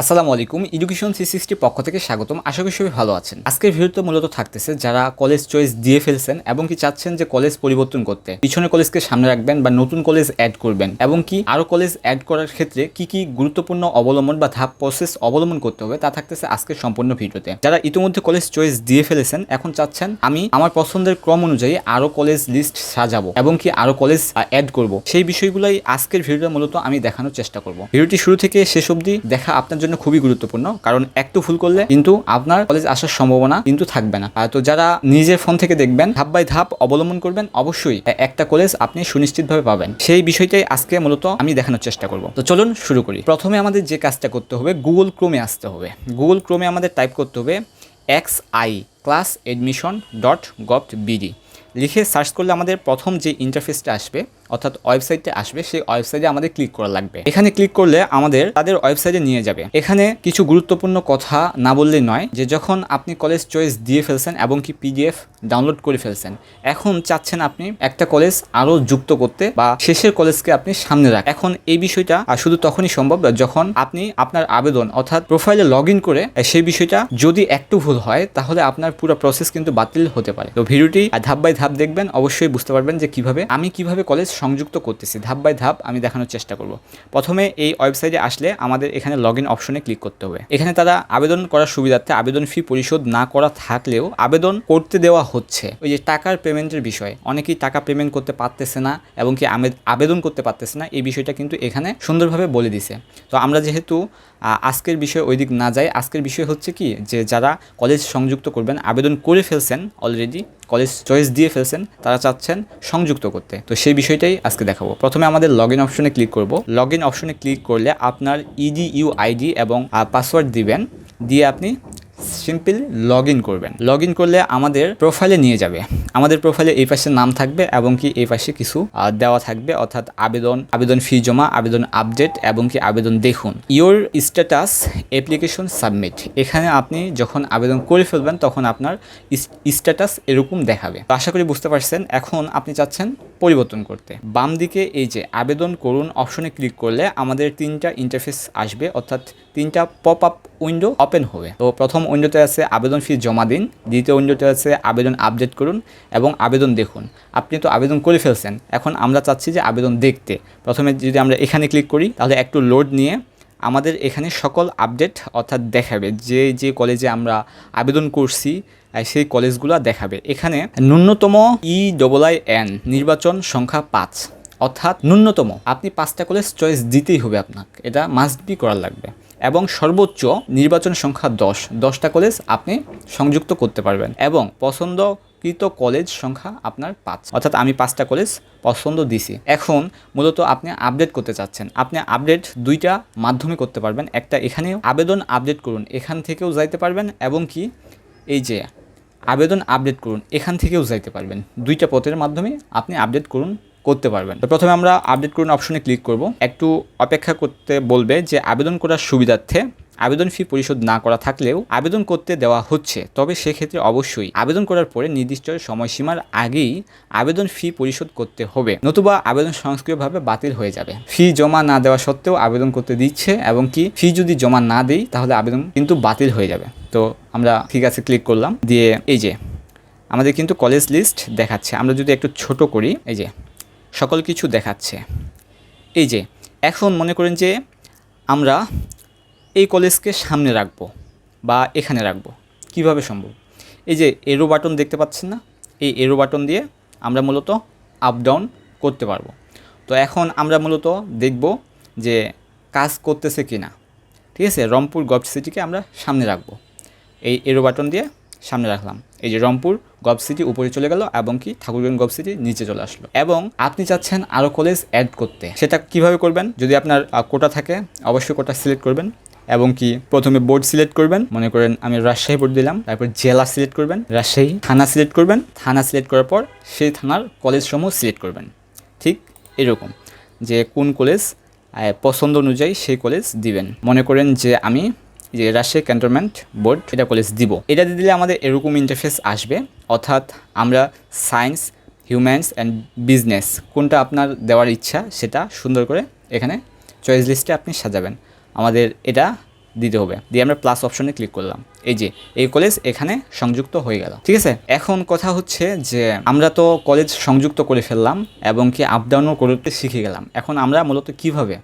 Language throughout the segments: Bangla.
আসসালামু আলাইকুম এডুকেশন থ্রি সিক্সটির পক্ষ থেকে স্বাগতম। আশা করি সবাই ভালো আছেন। আজকের ভিডিওতে মূলত থাকতেছে যারা কলেজ চয়েস দিয়ে ফেলছেন এবং কি চাচ্ছেন যে কলেজ পরিবর্তন করতে। পিছনে কলেজকে সামনে রাখবেন বা নতুন কলেজ অ্যাড করবেন এবং কি আরও কলেজ অ্যাড করার ক্ষেত্রে কি কি গুরুত্বপূর্ণ অবলম্বন বা ধাপ প্রসেস অবলম্বন করতে হবে তা থাকতেছে আজকের সম্পূর্ণ ভিডিওতে। যারা ইতিমধ্যে কলেজ চয়েস দিয়ে ফেলেছেন, এখন চাচ্ছেন আমি আমার পছন্দের ক্রম অনুযায়ী আরও কলেজ লিস্ট সাজাবো এবং কি আরও কলেজ অ্যাড করব। সেই বিষয়গুলোই আজকের ভিডিওটা মূলত আমি দেখানোর চেষ্টা করব। ভিডিওটি শুরু থেকে শেষ অবধি দেখা আপনার জন্য খুবই গুরুত্বপূর্ণ। কারণ একটু ভুল করলে, কিন্তু আপনার কলেজ আসার সম্ভাবনা কিন্তু থাকবে না। তো যারা নিজের ফোন থেকে দেখবেন, ধাপ বাই ধাপ অবলম্বন করবেন, অবশ্যই একটা কলেজ আপনি সুনিশ্চিতভাবে পাবেন। সেই বিষয়টাই আজকে মূলত আমি দেখানোর চেষ্টা করব। তো চলুন শুরু করি। প্রথমে আমাদের যে কাজটা করতে হবে গুগল ক্রোমে আসতে হবে। গুগল ক্রোমে আমাদের টাইপ করতে হবে X I class admission dot gov BD লিখে সার্চ করলে আমাদের প্রথম যে ইন্টারফেসটা আসবে, অর্থাৎ ওয়েবসাইটে আসবে, সেই ওয়েবসাইটে আমাদের ক্লিক করা লাগবে। এখানে ক্লিক করলে আমাদের তাদের ওয়েবসাইটে নিয়ে যাবে। এখানে কিছু গুরুত্বপূর্ণ কথা না বললে নয় যে যখন আপনি কলেজ চয়েস দিয়ে ফেলছেন এবং কি পিডিএফ ডাউনলোড করে ফেলছেন, এখন চাচ্ছেন আপনি একটা কলেজ আরও যুক্ত করতে বা শেষের কলেজকে আপনি সামনে রাখ এখন এই বিষয়টা শুধু তখনই সম্ভব যখন আপনি আপনার আবেদন, অর্থাৎ প্রোফাইলে লগ করে সেই বিষয়টা যদি একটু ভুল হয়, তাহলে আপনার পুরো প্রসেস কিন্তু বাতিল হতে পারে। তো ভিডিওটি ধাপ বাই ধাপ দেখবেন, অবশ্যই বুঝতে পারবেন যে কীভাবে আমি কীভাবে কলেজ সংযুক্ত করতেছি। ধাপ বাই ধাপ আমি দেখানোর চেষ্টা করব। প্রথমে এই ওয়েবসাইটে আসলে আমাদের এখানে লগ ইন অপশনে ক্লিক করতে হবে। এখানে তারা আবেদন করার সুবিধার্থে আবেদন ফি পরিশোধ না করা থাকলেও আবেদন করতে দেওয়া হচ্ছে। ওই যে টাকার পেমেন্টের বিষয়, অনেকেই টাকা পেমেন্ট করতে পারতেছে না এবং কি আবেদন করতে পারতেছে না, এই বিষয়টা কিন্তু এখানে সুন্দরভাবে বলে দিছে। তো আমরা যেহেতু আজকের বিষয় ওই দিক না যাই, আজকের বিষয় হচ্ছে কি যে যারা কলেজ সংযুক্ত করবেন আবেদন করে ফেলছেন অলরেডি কলেজ চয়েস দিয়ে ফেলছেন, তারা চাচ্ছেন সংযুক্ত করতে। তো সেই বিষয়টাই আজকে দেখাবো। প্রথমে আমাদের লগ ইন অপশনে ক্লিক করব। লগ ইন অপশনে ক্লিক করলে আপনার ইডি ইউ আইডি এবং পাসওয়ার্ড দিবেন। দিয়ে আপনি সিম্পল লগ ইন করবেন। লগ ইন করলে আমাদের প্রোফাইলে নিয়ে যাবে। আমাদের প্রোফাইলে এই পাশে নাম থাকবে এবং কি এই পাশে কিছু দেওয়া থাকবে, অর্থাৎ আবেদন আবেদন ফি জমা, আবেদন আপডেট এবং কি আবেদন দেখুন। ইওর স্ট্যাটাস অ্যাপ্লিকেশন সাবমিট এখানে আপনি যখন আবেদন করে ফেলবেন, তখন আপনার স্ট্যাটাস এরকম দেখাবে। আশা করি বুঝতে পারছেন। এখন আপনি চাচ্ছেন পরিবর্তন করতে। বাম দিকে এই যে আবেদন করুন, অপশনে ক্লিক করলে আমাদের তিনটা ইন্টারফেস আসবে, অর্থাৎ তিনটা পপ আপ উইন্ডো ওপেন হবে। তো প্রথম উইন্ডোতে আছে আবেদন ফি জমা দিন, দ্বিতীয় উইন্ডোতে আছে আবেদন আপডেট করুন এবং আবেদন দেখুন। আপনি তো আবেদন করে ফেলছেন, এখন আমরা চাচ্ছি যে আবেদন দেখতে। প্রথমে যদি আমরা এখানে ক্লিক করি, তাহলে একটু লোড নিয়ে আমাদের এখানে সকল আপডেট অর্থাৎ দেখাবে। যে যে কলেজে আমরা আবেদন করছি সেই কলেজগুলো দেখাবে। এখানে ন্যূনতম ই ডবল আই এন নির্বাচন সংখ্যা পাঁচ। অর্থাৎ ন্যূনতম, আপনি পাঁচটা কলেজ চয়েস দিতেই হবে আপনাকে। এটা মাস্ট বি করা লাগবে। এবং সর্বোচ্চ নির্বাচন সংখ্যা দশ। দশটা কলেজ আপনি সংযুক্ত করতে পারবেন। এবং পছন্দকৃত কলেজ সংখ্যা আপনার পাঁচ। অর্থাৎ আমি পাঁচটা কলেজ পছন্দ দিছি। এখন মূলত আপনি আপডেট করতে চাচ্ছেন। আপনি আপডেট দুইটা মাধ্যমে করতে পারবেন। একটা এখানেও আবেদন আপডেট করুন, এখান থেকেও যাইতে পারবেন এবং কি এই যে আবেদন আপডেট করুন, এখান থেকেও যাইতে পারবেন। দুইটা পথের মাধ্যমে আপনি আপডেট করুন, করতে পারবেন। তো প্রথমে আমরা আপডেট করুন অপশনে ক্লিক করব। একটু অপেক্ষা করতে বলবে যে আবেদন করার সুবিধার্থে আবেদন ফি পরিশোধ না করা থাকলেও আবেদন করতে দেওয়া হচ্ছে, তবে সেক্ষেত্রে অবশ্যই আবেদন করার পরে নির্দিষ্ট সময়সীমার আগেই আবেদন ফি পরিশোধ করতে হবে। নতুবা আবেদন সংস্ক্রিয়ভাবে বাতিল হয়ে যাবে। ফি জমা না দেওয়া সত্ত্বেও আবেদন করতে দিচ্ছে এবং কি ফি যদি জমা না দেই, তাহলে আবেদন কিন্তু বাতিল হয়ে যাবে। তো আমরা ঠিক আছে ক্লিক করলাম। দিয়ে এই যে, আমাদের কিন্তু কলেজ লিস্ট দেখাচ্ছে। আমরা যদি একটু ছোট করি, এই যে, সকল কিছু দেখাচ্ছে। এই যে, এখন মনে করেন যে আমরা এই কলেজকে সামনে রাখব বা এখানে রাখব। কীভাবে সম্ভব? এই যে এরো বাটন দেখতে পাচ্ছেন না? এই এরো বাটন দিয়ে আমরা মূলত আপ ডাউন করতে পারব। তো এখন আমরা মূলত দেখব যে কাজ করতেছে কি না ঠিক আছে? রংপুর গভ সিটিকে আমরা সামনে রাখব। এই এরো বাটন দিয়ে সামনে রাখলাম। এই যে রংপুর গভ সিটি উপরে চলে গেল এবং কি ঠাকুরগঞ্জ গভ সিটি নিচে চলে আসলো। এবং আপনি চাচ্ছেন আরও কলেজ অ্যাড করতে। সেটা কীভাবে করবেন? যদি আপনার কোটা থাকে, অবশ্যই কোটা সিলেক্ট করবেন। এবং কি প্রথমে বোর্ড সিলেক্ট করবেন। মনে করেন আমি রাজশাহী বোর্ড দিলাম, তারপর জেলা সিলেক্ট করবেন, রাজশাহী থানা সিলেক্ট করবেন, থানা সিলেক্ট করার পর সেই থানার কলেজ সমূহ সিলেক্ট করবেন। ঠিক এরকম যে কোন কলেজ পছন্দ অনুযায়ী সেই কলেজ দিবেন। মনে করেন যে আমি যে রাজশাহী ক্যান্টনমেন্ট বোর্ড এটা কলেজ দিব। এটা দিলে আমাদের এরকম ইন্টারফেস আসবে, অর্থাৎ আমরা সায়েন্স হিউম্যানস অ্যান্ড বিজনেস কোনটা আপনার দেওয়ার ইচ্ছা সেটা সুন্দর করে এখানে চয়েস লিস্টে আপনি সাজাবেন। আমাদের এটা দিতে হবে। দিয়ে আমরা প্লাস অপশনে ক্লিক করলাম। এই যে, এই কলেজ এখানে সংযুক্ত হয়ে গেল। ঠিক আছে? এখন কথা হচ্ছে যে, আমরা তো কলেজ সংযুক্ত করে ফেললাম এবং কি আপ ডাউনও করতে শিখে গেলাম। এখন আমরা মূলত কীভাবে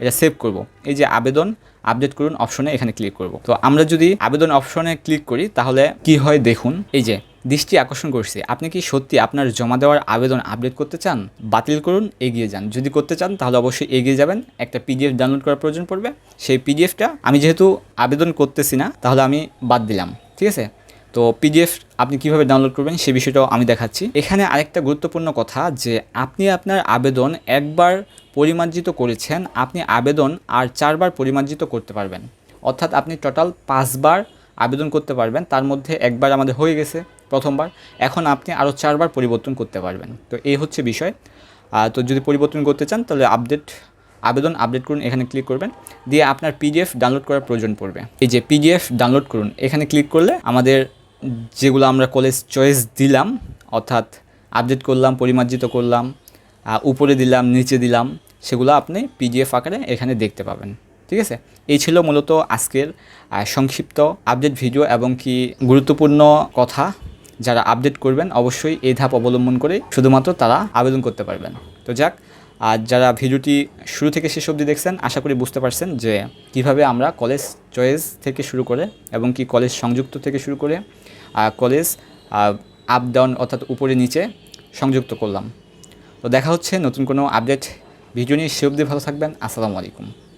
এটা সেভ করব? এই যে আবেদন আপডেট করুন অপশনে এখানে ক্লিক করব। তো আমরা যদি আবেদন অপশনে ক্লিক করি, তাহলে কি হয় দেখুন? এই যে দৃষ্টি আকর্ষণ করছে। আপনি কি সত্যি আপনার জমা দেওয়ার আবেদন আপডেট করতে চান? বাতিল করুন, এগিয়ে যান। যদি করতে চান, তাহলে অবশ্যই এগিয়ে যাবেন। একটা পিডিএফ ডাউনলোড করার প্রয়োজন পড়বে। সেই পিডিএফটা আমি যেহেতু আবেদন করতেছি না, তাহলে আমি বাদ দিলাম। ঠিক আছে? তো পিডিএফ আপনি কীভাবে ডাউনলোড করবেন সে বিষয়টাও আমি দেখাচ্ছি। এখানে আরেকটা গুরুত্বপূর্ণ কথা যে, আপনি আপনার আবেদন একবার পরিমার্জিত করেছেন, আপনি আবেদন আর চারবার পরিমার্জিত করতে পারবেন। অর্থাৎ আপনি টোটাল পাঁচবার আবেদন করতে পারবেন। তার মধ্যে একবার আমাদের হয়ে গেছে। প্রথমবার, এখন আপনি আরও চারবার পরিবর্তন করতে পারবেন। তো এই হচ্ছে বিষয়। তো যদি পরিবর্তন করতে চান, তাহলে আপডেট, আবেদন আপডেট করুন, এখানে ক্লিক করবেন। দিয়ে আপনার পিডিএফ ডাউনলোড করার প্রয়োজন পড়বে। এই যে পিডিএফ ডাউনলোড করুন, এখানে ক্লিক করলে আমাদের যেগুলো আমরা কলেজ চয়েস দিলাম, অর্থাৎ আপডেট করলাম, পরিমার্জিত করলাম উপরে দিলাম, নিচে দিলাম, সেগুলো আপনি পিডিএফ আকারে এখানে দেখতে পাবেন। ঠিক আছে? এই ছিল মূলত আজকের সংক্ষিপ্ত আপডেট ভিডিও এবং কি গুরুত্বপূর্ণ কথা। যারা আপডেট করবেন, অবশ্যই এই ধাপ অবলম্বন করে শুধুমাত্র তারা আবেদন করতে পারবেন। তো যাক, আর যারা ভিডিওটি শুরু থেকে শেষ অবধি দেখছেন, আশা করি বুঝতে পারছেন যে কীভাবে আমরা কলেজ চয়েস থেকে শুরু করে এবং কি কলেজ সংযুক্ত থেকে শুরু করে কলেজ আপ ডাউন অর্থাৎ উপরে, নিচে সংযুক্ত করলাম। তো দেখা হচ্ছে নতুন কোনো আপডেট ভিডিও নিয়ে, সে অবধি ভালো থাকবেন। আসসালামু আলাইকুম।